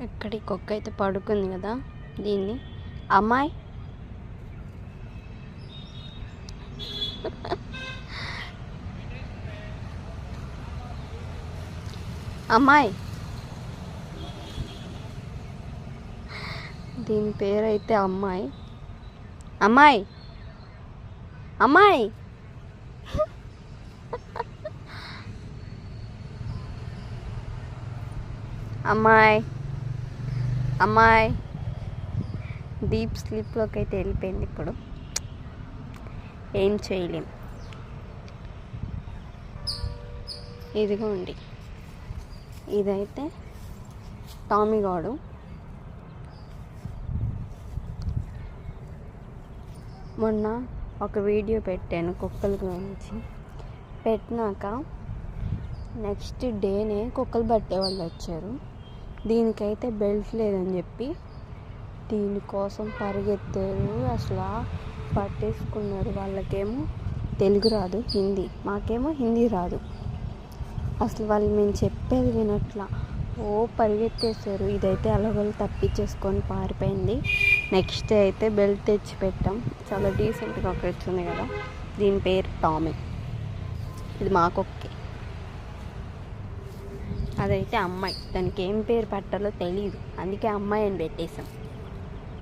ఇక్కడి కుక్క అయితే పడుకుంది కదా దీన్ని. అమ్మాయి. అమ్మాయి. దీని పేరైతే అమ్మాయి. అమ్మాయి. అమ్మాయి. అమ్మాయి. అమ్మాయి డీప్ స్లీప్లోకి అయితే వెళ్ళిపోయింది ఇప్పుడు. ఏం చేయలేం. ఇదిగోండి ఇదైతే టామీ గాడు. మొన్న ఒక వీడియో పెట్టాను కుక్కల గురించి. పెట్టినాక నెక్స్ట్ డేనే కుక్కలు పట్టే వాళ్ళు వచ్చారు. దీనికైతే బెల్ట్ లేదని చెప్పి దీనికోసం పరిగెత్తారు. అసలు పట్టేసుకున్నారు. వాళ్ళకేమో తెలుగు రాదు హిందీ. మాకేమో హిందీ రాదు. అసలు వాళ్ళు మేము చెప్పేది వినట్లా. ఓ పరిగెత్తేసారు ఇదైతే అలగలు తప్పించేసుకొని పారిపోయింది. నెక్స్ట్ అయితే బెల్ట్ తెచ్చి పెట్టాం చాలా డీసెంట్గా ఒక వచ్చింది కదా. దీని పేరు టామీ. ఇది మాకొక్కే. అదైతే అమ్మాయి. దానికి ఏం పేరు పెట్టాలో తెలియదు అందుకే అమ్మాయి అని పెట్టేశాం.